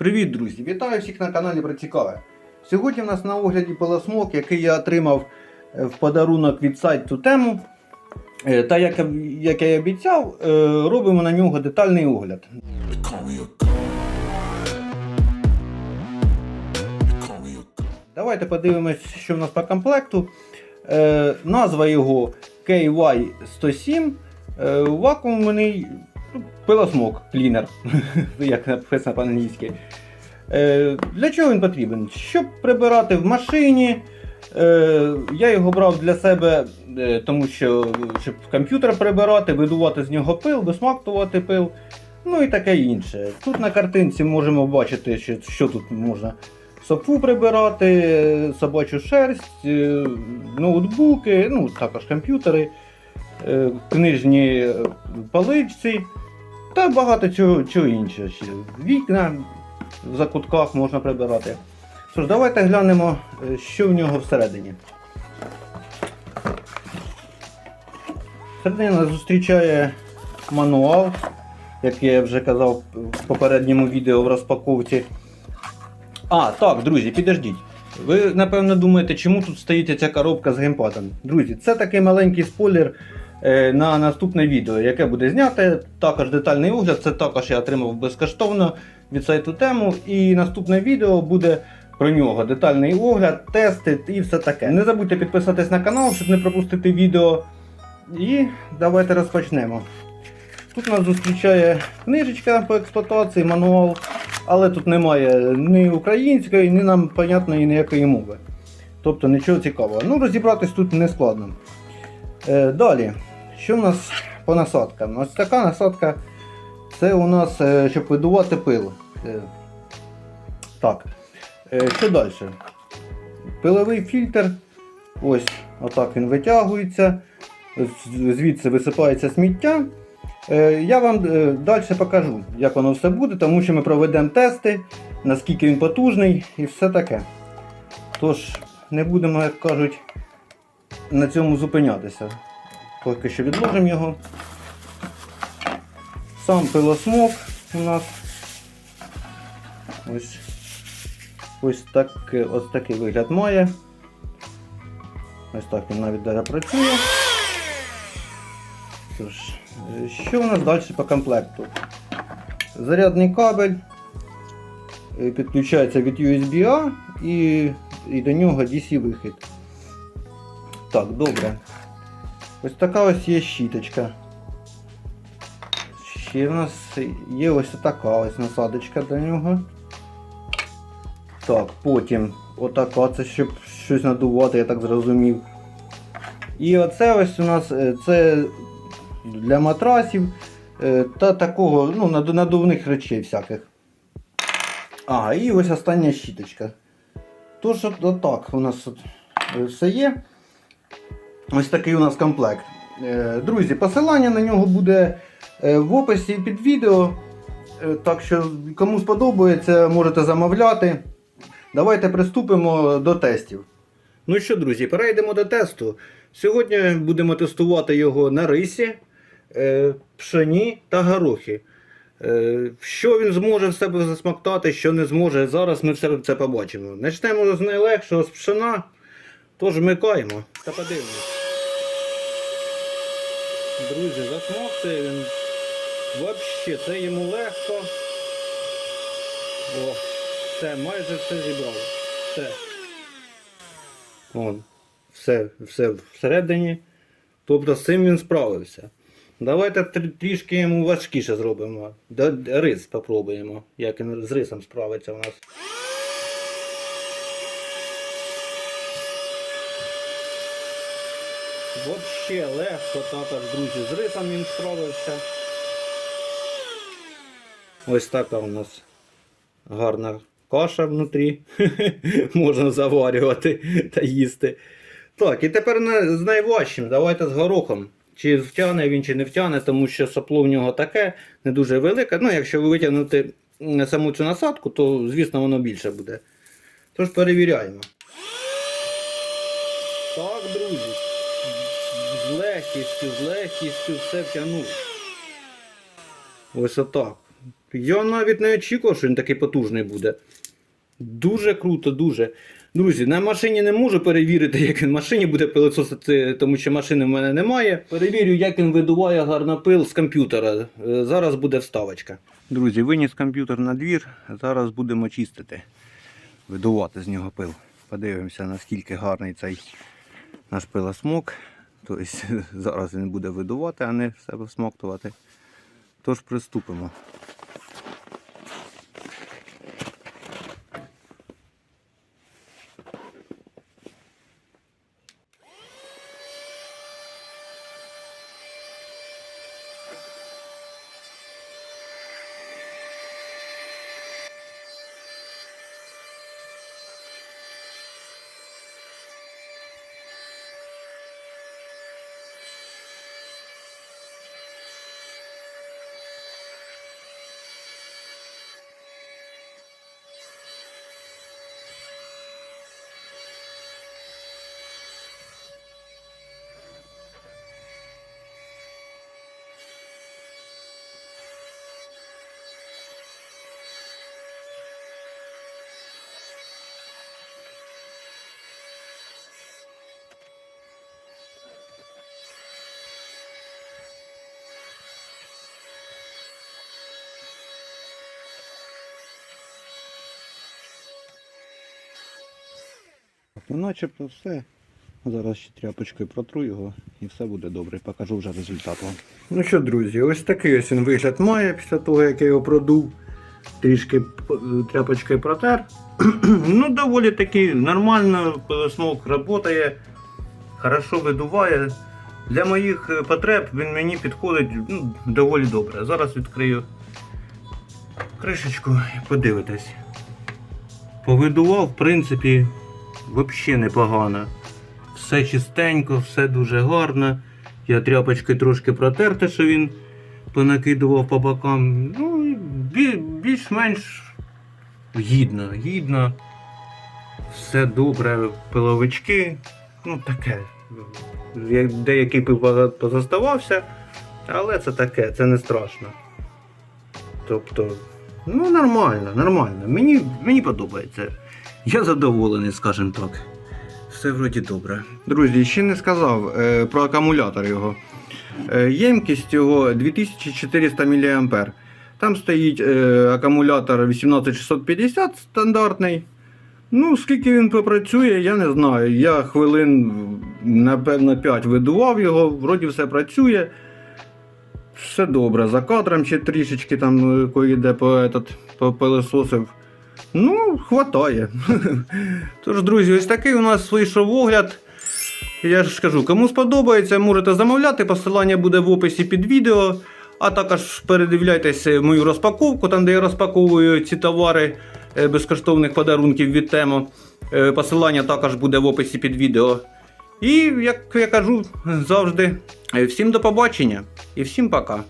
Привіт, друзі! Вітаю всіх на каналі про цікаве. Сьогодні в нас на огляді пилосмок, який я отримав е, в подарунок від сайту тему. Е, Та як, як я і обіцяв, е, робимо на нього детальний огляд. Давайте подивимось, що в нас по комплекту. Назва його KY107. Е, вакуумний пилосмок клінер, як написано по-англійськи. Е, для чого він потрібен? Щоб прибирати в машині. Е, я його брав для себе, е, тому що щоб комп'ютер прибирати, видувати з нього пил, висмактувати пил. Ну і таке інше. Тут на картинці можемо бачити, що, що тут можна софу прибирати, собачу шерсть, ноутбуки, ну також комп'ютери, книжні е, поличці та багато чого, чого іншого. ще. Вікна в закутках можна прибирати. Що давайте глянемо, е, що в нього всередині. Нас зустрічає мануал, як я вже казав в попередньому відео в розпаковці. А, так, друзі, підождіть. Ви напевно думаєте, чому тут стоїть ця коробка з геймпадом. Друзі, це такий маленький спойлер е, на наступне відео, яке буде зняте. Також детальний огляд, це також я отримав безкоштовно від сайту тему. І наступне відео буде про нього. Детальний огляд, тести і все таке. Не забудьте підписатись на канал, щоб не пропустити відео. І давайте розпочнемо. Тут нас зустрічає книжечка по експлуатації, мануал, але тут немає ні української, ні нам понятної ніякої мови. Тобто нічого цікавого. Ну, розібратись тут не складно. Е, далі, що в нас по насадкам? Ось така насадка це у нас, е, щоб видувати пил. Е, так. Е, що далі? Пиловий фільтр. Ось, отак він витягується. Звідси висипається сміття. Я вам далі покажу, як воно все буде, тому що ми проведемо тести, наскільки він потужний і все таке. Тож, не будемо, як кажуть, на цьому зупинятися. Поки що відложимо його. Сам пилосмок у нас. Ось, ось, так, ось такий вигляд має. Ось так він навіть даже працює. Тож, е, що у нас далі по комплекту? Зарядний кабель е, підключається від USB-A і, і до нього DC-вихід. Так, добре. Ось така ось є щіточка. Ще в нас є ось така ось насадочка до нього. Так, потім отака, це щоб щось надувати, я так зрозумів. І оце ось у нас е, це для матрасів е, та такого ну, надувних речей всяких. А, і ось остання щіточка. Тож отак у нас е, все є. Ось такий у нас комплект. Е, Друзі, посилання на нього буде е, в описі під відео. Е, Так що, кому сподобається, можете замовляти. Давайте приступимо до тестів. Ну що, друзі, перейдемо до тесту. Сьогодні будемо тестувати його на рисі, пшені та горохи. Що він зможе в себе засмоктати, що не зможе, зараз ми все це побачимо. Почнемо з найлегшого з пшена, тож вмикаємо та подивимось. Друзі, засмоктує він. Взагалі, це йому легко. О, все, майже все зібрав. Все. Вон, все, все всередині. Тобто з цим він справився. Давайте трішки йому важкіше зробимо. Рис попробуємо, як він з рисом справиться у нас. Вообще легко також, друзі, з рисом він справився. Ось така у нас гарна каша внутрі. Можна заварювати та їсти. Так, і тепер з найважчим. Давайте з горохом. Чи втягне він, чи не втягне, тому що сопло в нього таке, не дуже велике. Ну, якщо ви витягнути саму цю насадку, то звісно воно більше буде. Тож перевіряємо. Так, друзі. З легкістю, з легкістю все втягнув. Ось отак. Я навіть не очікував, що він такий потужний буде. Дуже круто, дуже. Друзі, на машині не можу перевірити, як він в машині буде пилососити, тому що машини в мене немає. Перевірю, як він видуває гарнопил з комп'ютера. Е, Зараз буде вставочка. Друзі, виніс комп'ютер на двір, зараз будемо чистити, видувати з нього пил. Подивимося, наскільки гарний цей наш пилосмок. Тобто зараз він буде видувати, а не себе всмоктувати. Тож приступимо. Ну, начебто все. Зараз ще тряпочкою протру його і все буде добре. Покажу вже результат вам. Ну що, друзі, ось такий ось він вигляд має після того, як я його продув. Трішки тряпочкою протер. ну, доволі таки нормально, пилосмок працює, хорошо видуває. Для моїх е, потреб він мені підходить ну, доволі добре. Зараз відкрию кришечку і подивитесь. Повидував, в принципі, взагалі непогано. Все чистенько, все дуже гарно. Я тряпочкою трошки протерте, що він понакидував по бокам. Ну, більш-менш гідно, гідно. Все добре, пиловички. Ну таке. Як Деякий пил позаставався, але це таке, це не страшно. Тобто, ну нормально, нормально. Мені, мені подобається. Я задоволений, скажімо так. Все вроді добре. Друзі, ще не сказав е, про акумулятор його. Е, ємкість його 2400 мА. Там стоїть е, акумулятор 18650 стандартний. Ну, скільки він попрацює, я не знаю. Я хвилин, напевно, 5 видував його, вроді все працює. Все добре, за кадром ще трішечки там е, коли йде по, этот, по. Ну, хватає. Тож, друзі, ось такий у нас вийшов огляд. Я ж кажу, кому сподобається, можете замовляти. Посилання буде в описі під відео. А також передивляйтеся мою розпаковку, там де я розпаковую ці товари е, безкоштовних подарунків від тему. Е, Посилання також буде в описі під відео. І як я кажу завжди, е, всім до побачення і всім пока.